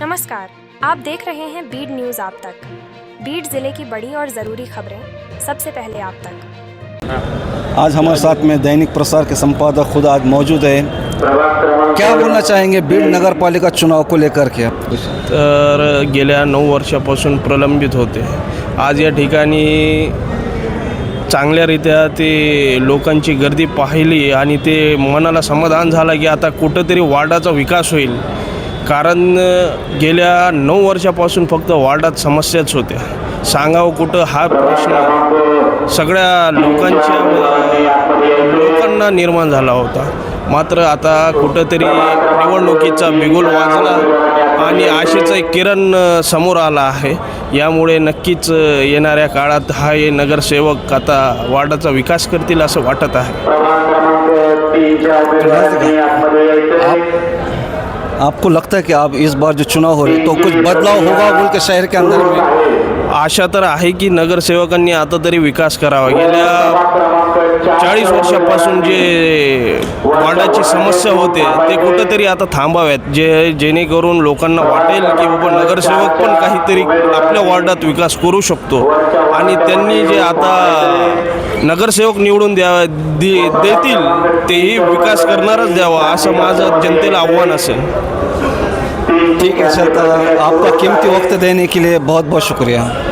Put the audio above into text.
नमस्कार आप देख रहे हैं बीड न्यूज़ आप तक। बीड ज़िले की बड़ी और ज़रूरी खबरें सबसे पहले आप तक। आज हमारे साथ में दैनिक प्रसार के संपादक खुद आज मौजूद है। क्या बोलना चाहेंगे बीड नगर पालिका चुनाव को लेकर के? तर गेल्या नऊ वर्षापासून प्रलंबित होते आज या ठिकाणी चांगल्यारीत्या ते लोकांची गर्दी पाहिली आणि ते मनाला समाधान झालं की आता कुठंतरी वार्डाचा विकास होईल. कारण गेल्या नऊ वर्षापासून फक्त वार्डात समस्याच होत्या. सांगावं कुठं हा प्रश्न सगळ्या लोकांच्या लोकांना निर्माण झाला होता. मात्र आता कुठंतरी निवडणुकीचा बिगुल वाजला आणि आशेचा एक किरण समोर आला आहे. यामुळे नक्कीच येणाऱ्या काळात हा हे नगरसेवक आता वार्डाचा विकास करतील असं वाटत आहे. आपको लगता है कि आप इस बार जो चुनाव हो रहे तो कुछ बदलाव होगा बोल के शहर के अंदर में? आशा तर आहे की नगरसेवकांनी आता तरी विकास करावा. गेल्या चाळीस वर्षापासून जे वॉर्डाची समस्या होते ते कुठंतरी आता थांबाव्यात जे जेणेकरून लोकांना वाटेल की बाबा नगरसेवक पण काहीतरी आपल्या वार्डात विकास करू शकतो. आणि त्यांनी जे आता नगरसेवक निवडून द्या दे देतील तेही विकास करणारच द्यावा असं माझं जनतेला आव्हान असेल. ठीक है सर तो आपका कीमती वक्त देने के लिए बहुत बहुत शुक्रिया.